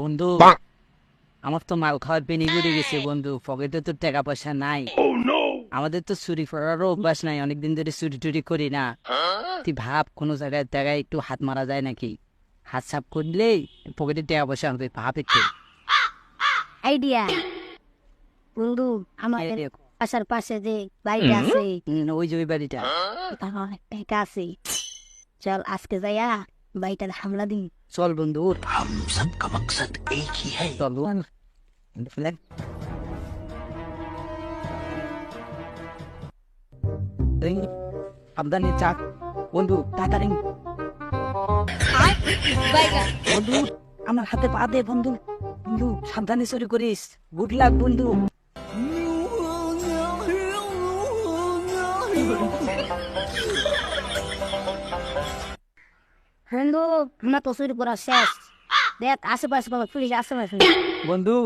বন্ধু। আমার তো মাল খাওয়ার পেনি ঘুরে গেছে বন্ধু পকেটে তো টাকা পয়সা নাই। আমাদের তো চুরি করারও অভ্যাস নাই অনেকদিন ধরে চুরি টুরি করি না। তুই ভাব কোনো জায়গায় জায়গায় একটু হাত মারা যায় নাকি? হাত সাফ করলেই পকেটে টাকা পয়সা হবে ভাব একটু। আইডিয়া। বন্ধু আমাদের বাসার পাশে যে বাড়িটা আছে। ওই যে ওই বাড়িটা। অনেক টাকা আছে। চল আজকে যাইয়া বাড়িটার হামলা দিন। চল বন্ধু হাম সব কা মকসদ এক হি হ্যায় চল ফ্ল্যাগ রিং আমদানি চাক। বন্ধু টাকা রিং বন্ধু আমার হাতে পা দে বন্ধু। বন্ধু সাবধানে চুরি করিস। গুড লাক বন্ধু। বন্ধু আমরা তো চুরি করা শেষ দেখ আশেপাশে বাবা পুলিশ আশেপাশে বন্ধু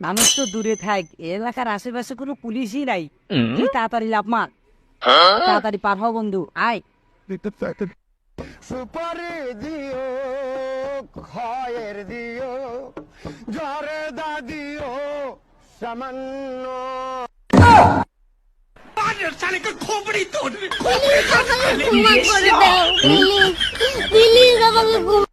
মানুষ তো দূরে থাক এলাকার আশেপাশে কোনো পুলিশই নাই তুই তাড়াতাড়ি লাভ মার তাড়াতাড়ি পার হ বন্ধু আয় সুপারি দিও খয়ের দিও ঝরে দা দিও সামান্য প্লিজ আমাকে うん。